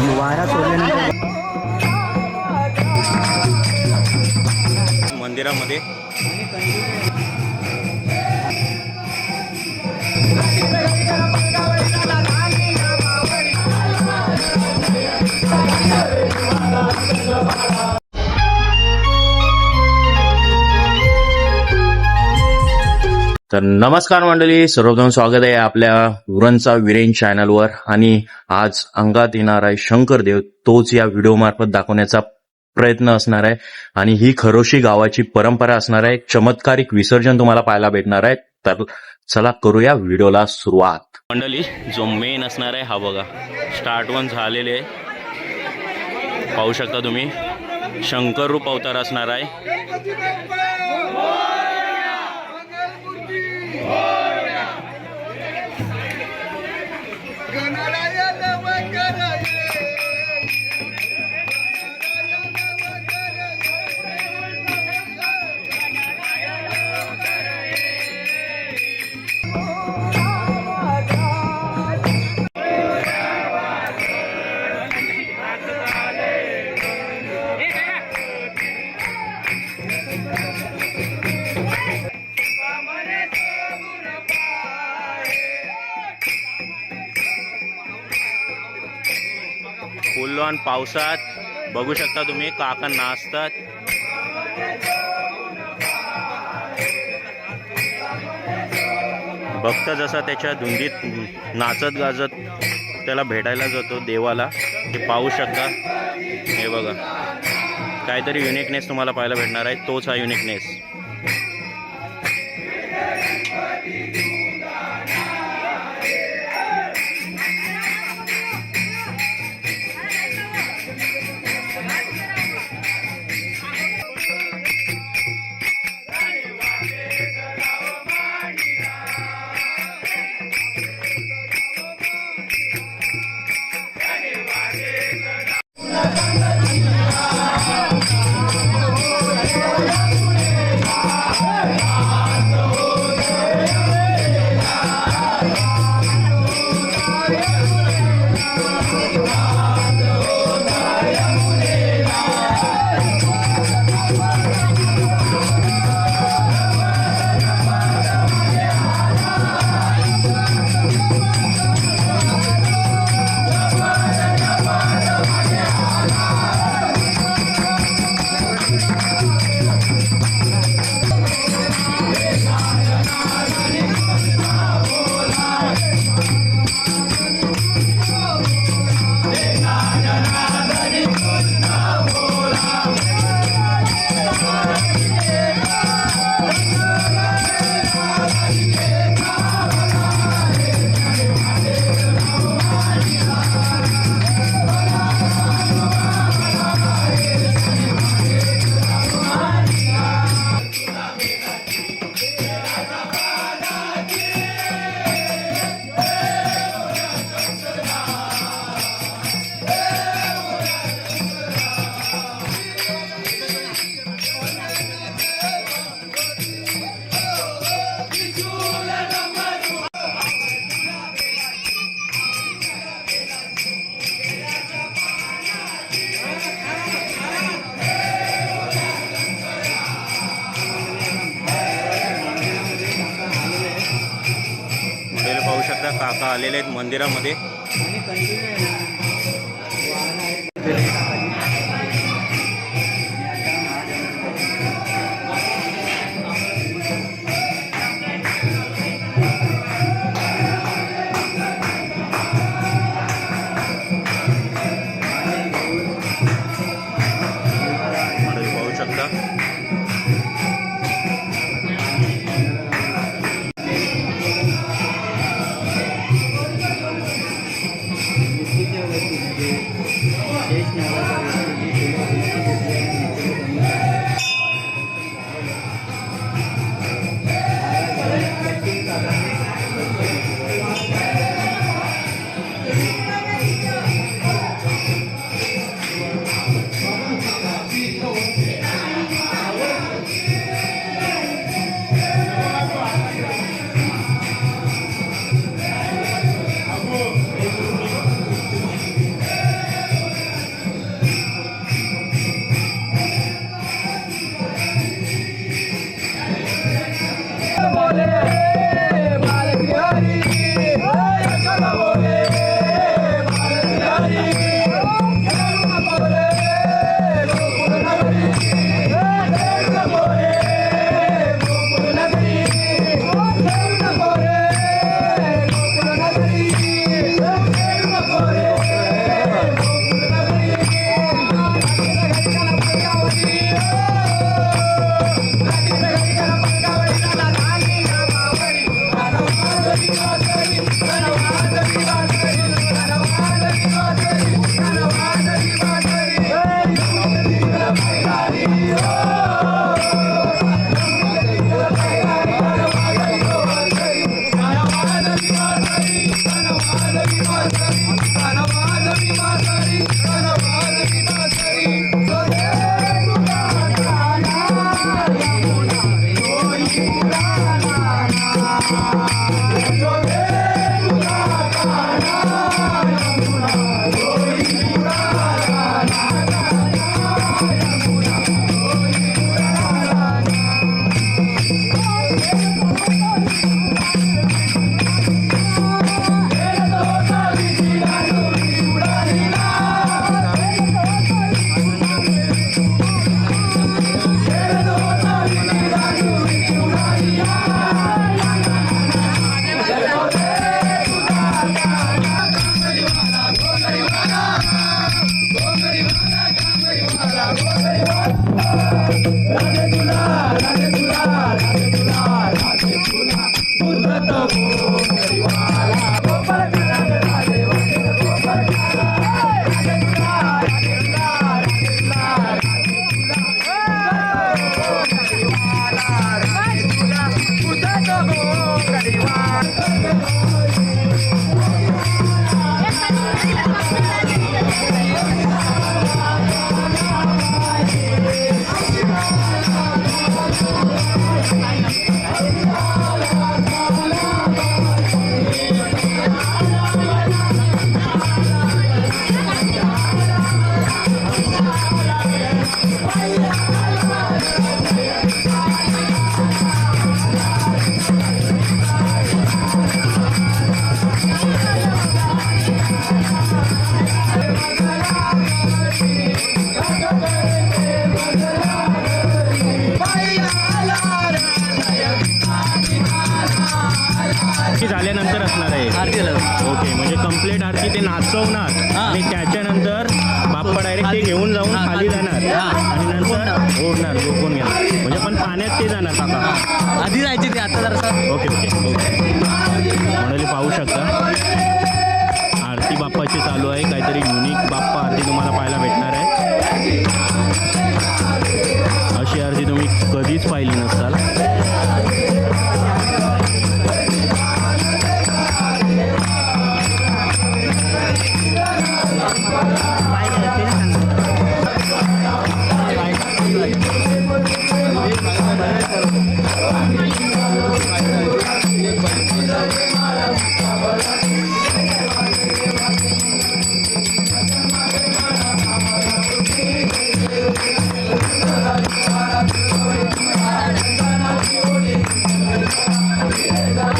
वारा सोडल्यानंतर मंदिरामध्ये तर नमस्कार मंडळी सर्वप्रथम स्वागत आहे आपल्या उरणचा विरेन चॅनलवर आणि आज अंगात येणार आहे शंकरदेव. तोच या व्हिडिओ मार्फत दाखवण्याचा प्रयत्न असणार आहे. आणि ही खरोशी गावाची परंपरा असणार आहे. चमत्कारिक विसर्जन तुम्हाला पाहायला भेटणार आहे. तर चला करूया व्हिडिओला सुरुवात. मंडळी जो मेन असणार आहे हा बघा. स्टार्ट वन झालेले पाहू शकता तुम्ही. शंकर रूप अवतार असणार आहे. फुल पावसात बघू शकता तुम्ही काका नाचतात. भक्त जसा त्याच्या धुंदीत नाचत गाजत त्याला भेटायला जातो देवाला ते पाहू शकता. हे बघा काहीतरी युनिकनेस तुम्हाला पाहायला भेटणार आहे तोच हा युनिकनेस आलेले आहेत मंदिरामध्ये. आरती ते नाचवणार. आणि त्याच्यानंतर बाप्पा डायरेक्ट ते. घेऊन जाऊन खाली. जाणार. आणि नंतर ओढणार झोपून घेणार. म्हणजे पण पाण्यात ते जाणार काका आधी जायचे ते आता जरासा. Okay okay okay. मंडळी पाहू शकता. आरती बाप्पाची चालू आहे. काहीतरी युनिक बाप्पा आरती तुम्हाला पाहायला भेटणार आहे. अशी आरती तुम्ही कधीच पाहिली नसाल. मंडळी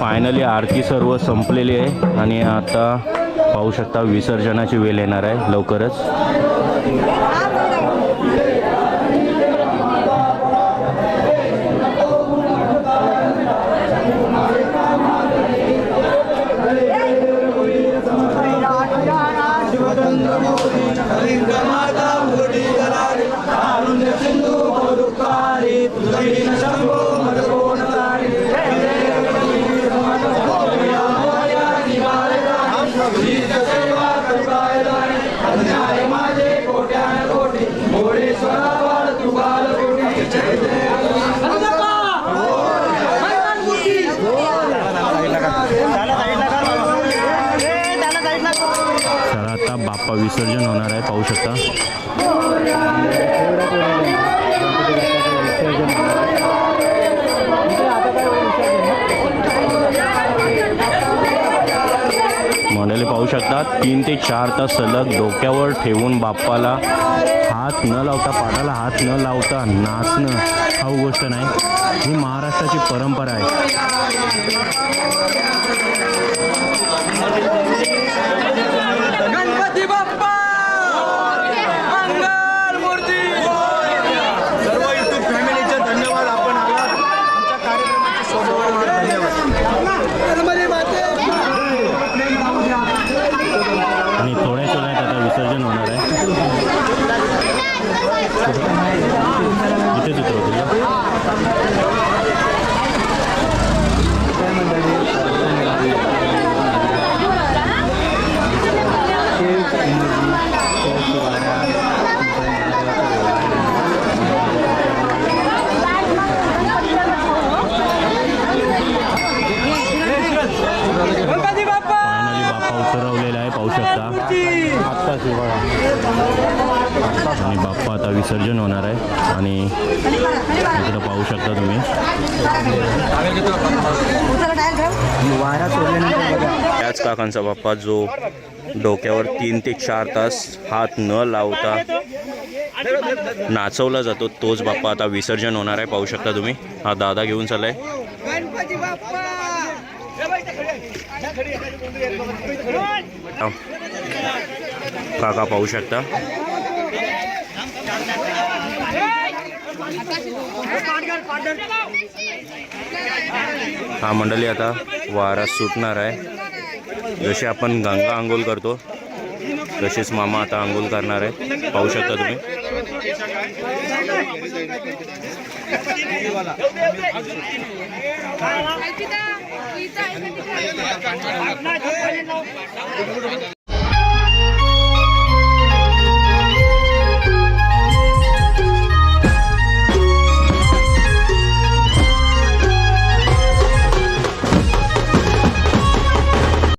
फायनली आरती सर्व संपलेली आहे आणि आता पाहू शकता विसर्जनाची वेळ येणार आहे लवकरच. विसर्जन होणार आहे पाहू शकता. मंडळी पाहू शकता तीन ते चार तास सलग डोक्यावर ठेवून बाप्पाला हात न लावता पाटाला हात न लावता नाचणं हा गोष्ट नाही. ही महाराष्ट्राची परंपरा आहे. पाहू शकता आणि बाप्पा आता विसर्जन होणार आहे. आणि इकडं पाहू शकता तुम्ही. बघा. त्याच काकांचा बाप्पा जो डोक्यावर तीन ते चार तास हात न लावता नाचवला जातो तोच बाप्पा आता विसर्जन होणार आहे. पाहू शकता तुम्ही. हा दादा घेऊन चाललाय. गणपती बाप्पा! काका पाहू शकता. हा मंडळी आता वारा सुटणार आहे. जसे आपण गंगा आंघोळ करतो तसेच मामा आता आंघोळ करणार आहे. पाहू शकता तुम्ही. वाला